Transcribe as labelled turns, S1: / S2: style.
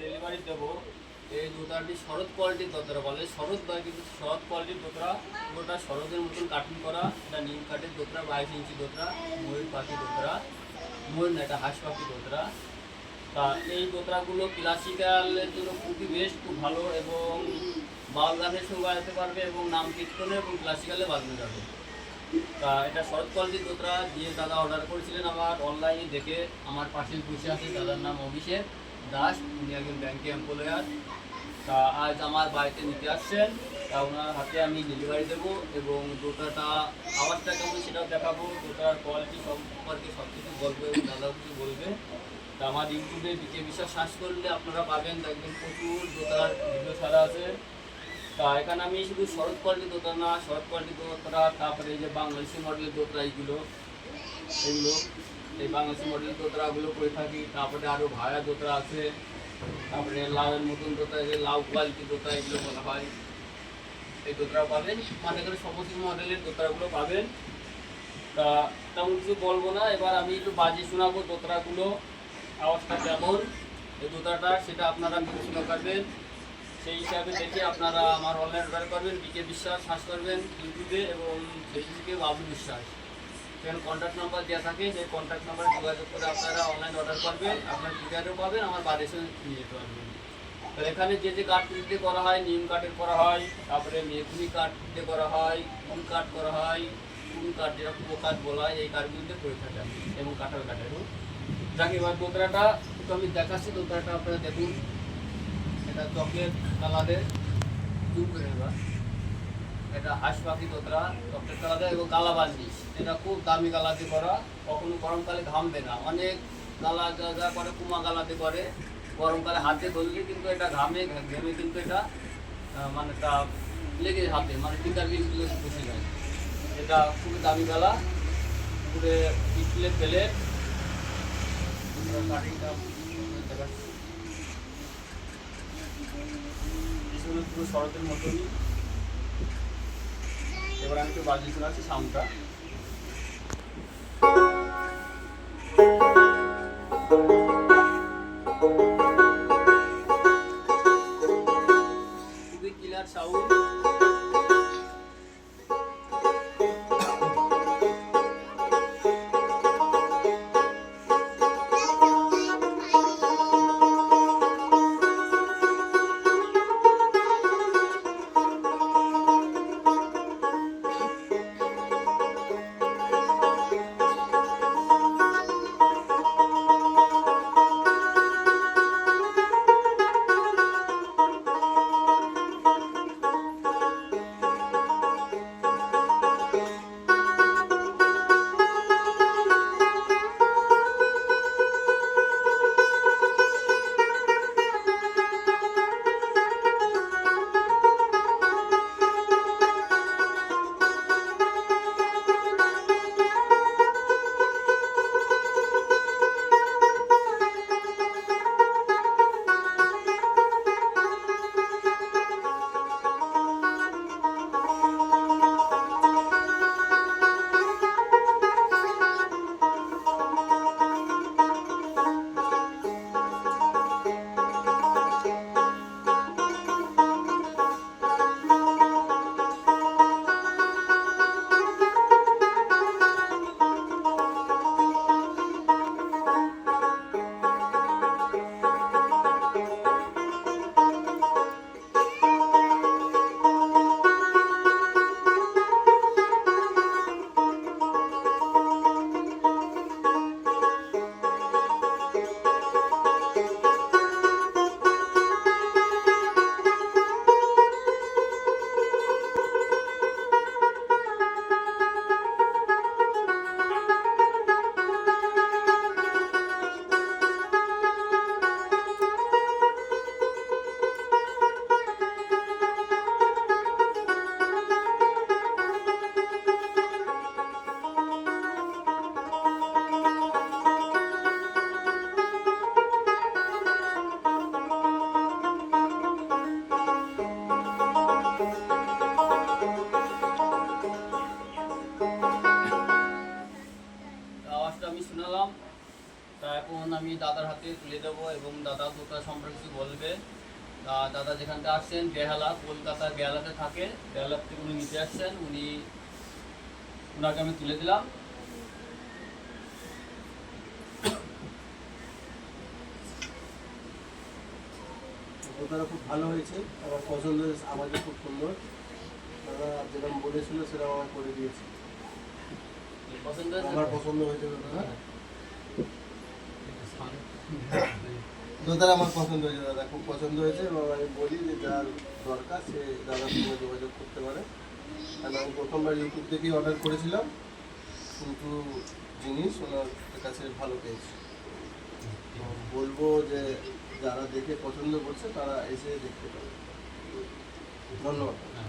S1: Delivery দেবো। এই দোতারাটি শরৎ কোয়ালিটির দোতরা বলে। শরৎ নয়, কিন্তু শরৎ কোয়ালিটির দোতরা পুরোটা শরতের মতন কাটিং করা। এটা নিম কাঠের দোতরা বাইশ ইঞ্চি দোতরা ময়ূর পাখি দোতরা ময়ূর না, এটা হাঁস পাখি দোতরা তা এই দোতরাগুলো ক্লাসিক্যালের জন্য খুবই বেশ খুব ভালো এবং বাউল গানের সঙ্গে বাজাতে পারবে এবং নাম কীর্তনে এবং ক্লাসিক্যালে বাজানো যাবে। তা এটা শরৎ কোয়ালিটির দোতরা দিয়ে দাদা অর্ডার করেছিলেন আমার অনলাইনে দেখে আমার পাশে বসে আছে, দাদার নাম অভিষেক। দাস, উনি একজন ব্যাংকে এমপ্লয়ার তা আজ আমার বাড়িতে নিতে আসছেন। তা ওনার হাতে আমি ডেলিভারি দেবো এবং দোতাটা আওয়াজটা কেমন সেটাও দেখাবো। দোতার কোয়ালিটি সম্পর্কে সব কিছু বলব দাদাও কিছু বলবে। তা আমার ইউটিউবে বিকে বিশ্বাস সার্চ করলে আপনারা পাবেন, দেখবেন প্রচুর দোতার ভিডিও ছাড়া আছে। তা এখানে আমি শুধু শরৎ কোয়ালিটি দোতরা না, শরৎ কোয়ালিটি দোতরা তারপরে এই যে বাংলাদেশি মডেলের দোতরা এইগুলো। এগুলো এই বাংলাদেশি মডেলের দোতরাগুলো করে থাকি। তারপরে আরও ভাড়া দোতরা আছে। তারপরে লাউয়ের মতন যে লাউ কোয়ালিটি দোতরা এগুলো বলা হয়। এই দোতরা পাবেন। মানে করে সমস্ত মডেলের দোতরাগুলো পাবেন। তা তেমন কিছু বলব না। এবার আমি একটু বাজিয়ে শোনাবো দোতরাগুলো আওয়াজটা কেমন? এই দোতরাটা সেটা আপনারা বিবেচনা করবেন সেই হিসাবে দেখে আপনারা আমার অনলাইন অর্ডার করবেন। বিকে বিশ্বাস সার্চ করবেন ইউটিউবে এবং ফেসবুকে বাবু বিশ্বাস। সেখানে কন্ট্যাক্ট নাম্বার দেওয়া থাকে সেই কন্ট্যাক্ট নাম্বারে যোগাযোগ করে আপনারা অনলাইন অর্ডার করবেন, আপনার কুরিয়ারও পাবেন, আমার বাড়ি এসে নিয়ে যেতে পারবেন। তো এখানে যে যে কাঠ দিয়ে করা হয় নিম কাঠের করা হয়, তারপরে মেঘুনি কাঠ দিয়ে করা হয় কুল কাঠ করা হয় কুল কাঠ যেটা কুয়ো কাঠ বলা হয়, এই কাঠগুলিতে করে থাকে এবং কাঁঠাল কাঠেরও যাক, এবার দোতরাটা একটু আমি দেখাচ্ছি দোতরাটা আপনারা দেখুন। এটা চকলেট কালারের জুম করে এবার এটা হাঁস পাখি দোতরা চকলেট কালারের এবং কালা বার্নিশ এটা খুব দামি গালাতে করা, কখনো গরমকালে ঘামবে না। অনেক গালা যা করে, কুমা গালাতে করে, গরমকালে হাতে ধরলে কিন্তু এটা ঘামে, ঘেমে কিন্তু এটা মানে তা লেগে হাতে মানে টিকার বিলগুলো বসে যায় এটা খুবই দামি গালা পুরে স্টিলের ফেলে। পিছনে পুরো শরতের মতনই। এবার আমি একটু বাজিয়ে শোনাচ্ছি সাউন্ডটা তা এখন আমি দাদার হাতে তুলে দেবো এবং দাদা দোতা সম্পর্কে কিছু বলবে। দাদা যেখান থেকে আসছেন বেহালা কলকাতা বেহালাতে থাকে। বেহালার থেকে উনি নিতে আসছেন উনি ওনাকে আমি তুলে দিলাম।
S2: দোতারা খুব ভালো হয়েছে আমার পছন্দ হয়েছে আমাদের খুব সুন্দর। দাদা যেরকম বলেছিল সেরকম আমার করে দিয়েছে। আমার পছন্দ হয়েছে দাদা। দোতারা আমার পছন্দ হয়েছে, দাদা খুব পছন্দ হয়েছে এবং আমি বলি যে যার দরকার সে দাদার সঙ্গে যোগাযোগ করতে পারে। কারণ আমি প্রথমবার ইউটিউব থেকেই অর্ডার করেছিলাম কিন্তু জিনিস ওনার কাছে ভালো পেয়েছি। বলব যে যারা দেখে পছন্দ করছে, তারা এসে দেখতে পারে। ধন্যবাদ।
S1: হ্যাঁ।